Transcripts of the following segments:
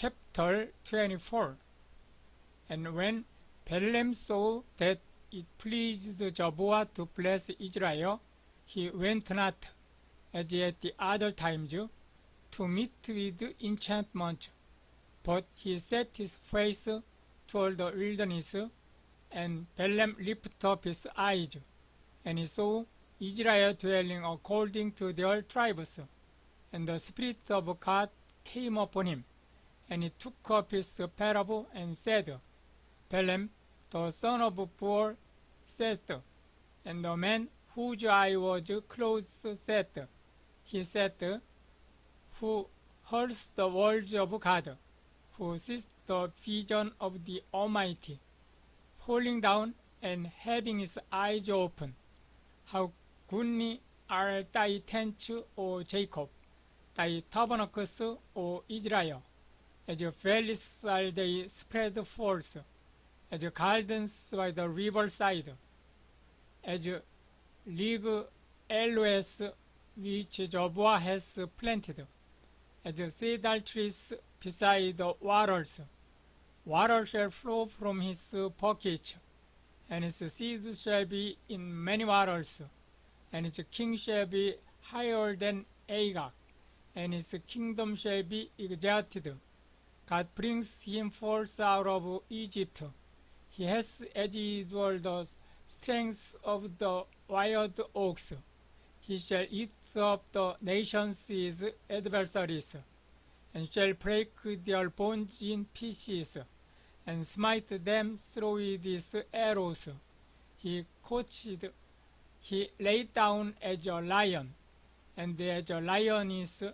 chapter 24 And when Balaam saw that it pleased Jehovah to bless Israel, he went not, as at the other times, to meet with enchantment, but he set his face toward the wilderness, and Balaam lifted up his eyes, and he saw Israel dwelling according to their tribes. And the Spirit of God came upon him, and he took up his parable and said, Balaam, the son of Beor, said, and the man whose eye was closed said, he said, who hears the words of God, who sees the vision of the Almighty, falling down and having his eyes open. How goodly are thy tents, O Jacob, thy tabernacles, O Israel. As valleys are they spread forth, as gardens by the riverside, as league aloes which Jehovah has planted, as cedar trees beside the waters. Water shall flow from his pocket, and his seed shall be in many waters, and his king shall be higher than Agag, and his kingdom shall be exalted. God brings him forth out of Egypt. He has as it were the strength of the wild ox. He shall eat up the nations adversaries, and shall break their bones in pieces, and smite them through with his arrows. He couched, he lay down as a lion, and as a lioness,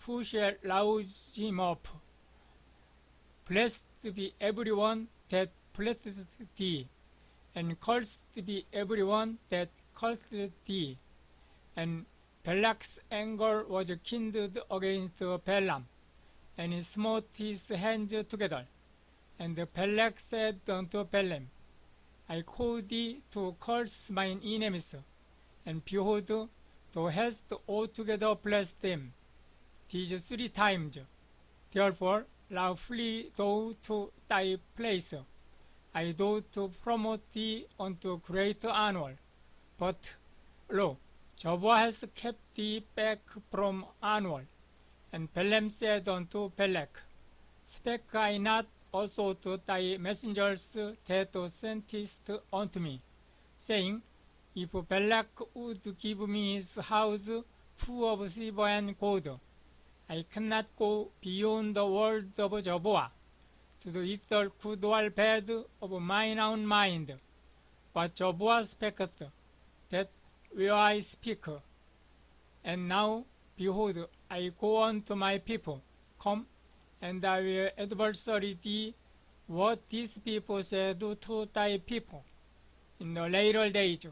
who shall rouse him up? Blessed be everyone that blesseth thee, and cursed be everyone that curseth thee. And Balak's anger was kindled against Balaam, and he smote his hands together. And Balak said unto Balaam, I call thee to curse mine enemies, and behold, thou hast altogether blessed them. These three times. Therefore, now flee thou to thy place. I do to promote thee unto great honor. But, lo, Jehovah has kept thee back from honor. And Balaam said unto Balak, Spake I not also to thy messengers that thou sentest unto me, saying, If Balak would give me his house full of silver and gold, I cannot go beyond the word of Jehovah, to the ether good or bad of mine own mind. But Jehovah speaketh, that will I speak. And now, behold, I go unto my people. Come, and I will adversary thee what these people do to thy people in the later days.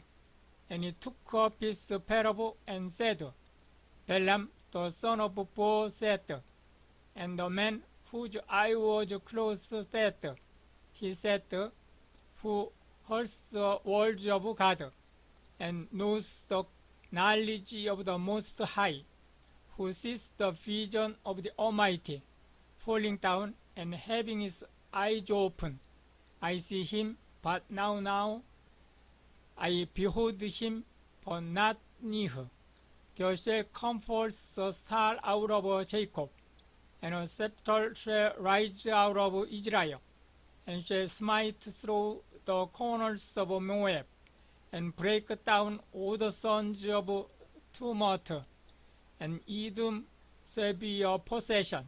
And he took up his parable and said, Balaam the son of said, and the man whose eye was closed said, he said, who hears the words of God, and knows the knowledge of the Most High, who sees the vision of the Almighty, falling down and having his eyes open. I see him, but now, now, I behold him, but not near. Come forth a star out of Jacob, and a scepter shall rise out of Israel, and shall smite through the corners of Moab, and break down all the sons of tumult, and Edom shall be your possession.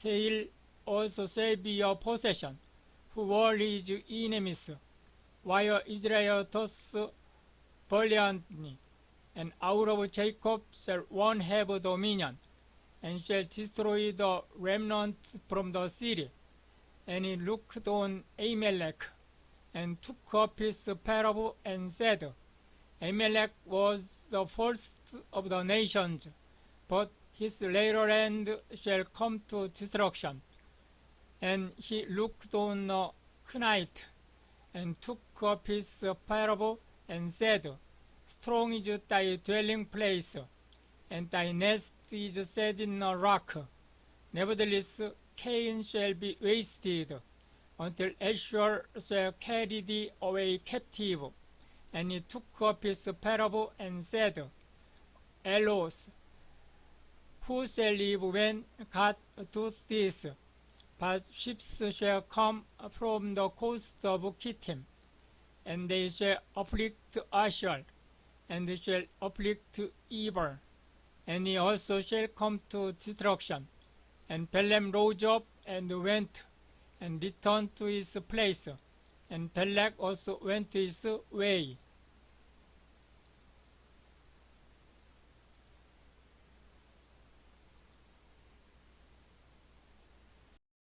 Seir also shall be your possession, who were his enemies, while Israel doth valiantly. And out of Jacob shall one have dominion, and shall destroy the remnant from the city. And he looked on Amalek, and took up his parable, and said, Amalek was the first of the nations, but his later end shall come to destruction. And he looked on the Kenite, and took up his parable, and said, Strong is thy dwelling place, and thy nest is set in a rock. Nevertheless, Cain shall be wasted until Ashur shall carry thee away captive. And he took up his parable and said, Elos, who shall live when God doeth this? But ships shall come from the coast of Kittim, and they shall afflict Ashur, and shall afflict evil, and he also shall come to destruction. And Balaam rose up and went, and returned to his place, and Balak also went his way.